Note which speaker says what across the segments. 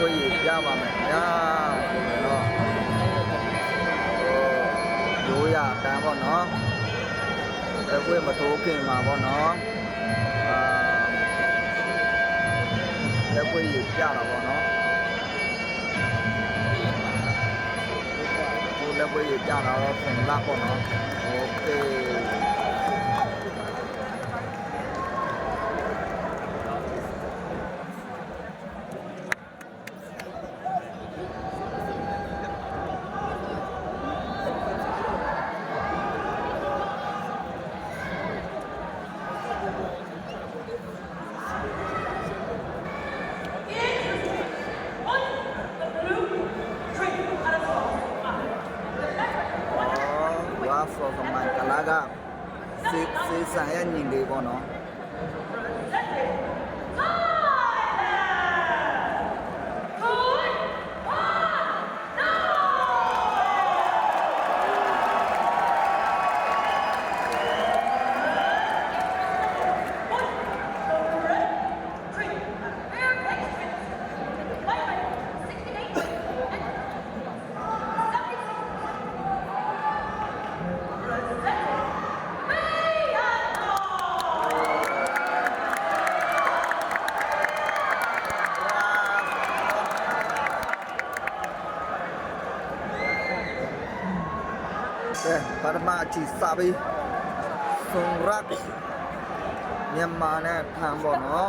Speaker 1: ပွဲကြီးပြပါမယ်ဗျာဒီတော့ဟိုရိုးရတန်းပေါ့နော်လက်ပွဲမထိုးခင်မှာပေါ့နော်အာလက်ပွဲကြီးပြတာပေါ့နော်ဟိုလက်ပွဲကြီးပြတာတော့ဖုန်လာပေါ့နော်โကစေစေဆန်ရဲ့ညီလေးပေါ့နော် ปามาจีซาบีทงรักเนียนมาเนี่ยทางบ่เนาะ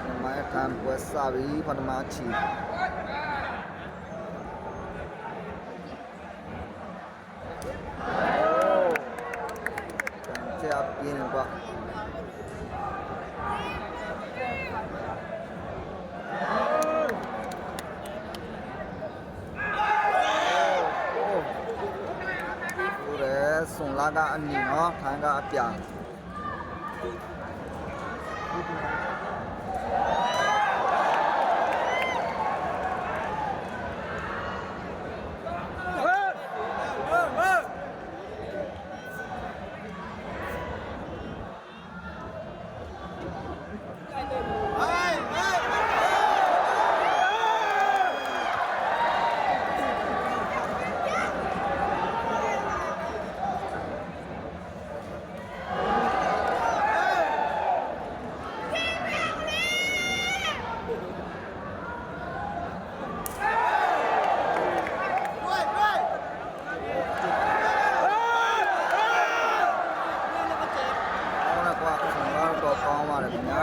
Speaker 1: เมียนมาทางกัวซาบีปามาจิจะปีนกว่า Oh. 拉个阿尼哦，弹个阿表。 ပါတယ်ခင်ဗျာ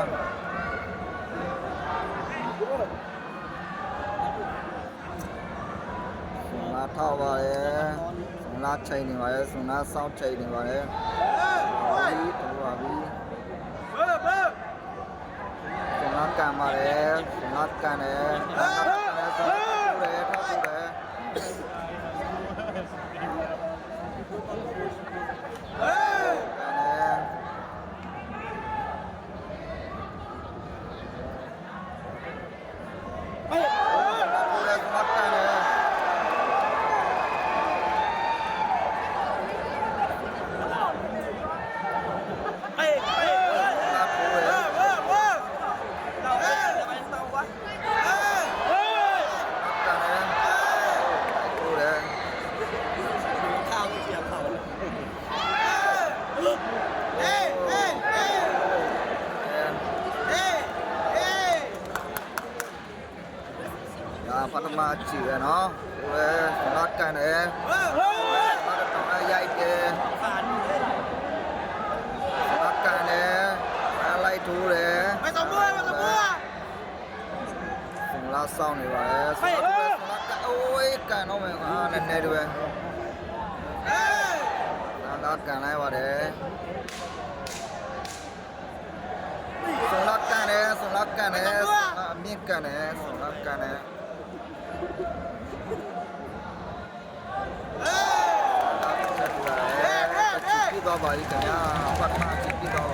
Speaker 1: စုံလာထောက်ပါတယ်စုံလာချိန်နေပါတယ်စုံလာစောင့်ချိန်နေပါတယ်ဟုတ်ပြီတူပါပြီစုံလာကန်ပါတယ်စုံလာကန်တယ်စုံလာကန်တယ်စုံလာထူတယ်ထောက်ထူတယ် fatama chỉ về nó. Về cái này. Nó cái dây kì nó cái này. Lấy thú này, mày sao mua mày sao mua. Cùng lao sau vậy ôi
Speaker 2: cái nó mày
Speaker 1: mà nè nè được nó cái này vào đấy, sung lắc cái này lắc cái này miếng cái này lắc cái này. Balikannya.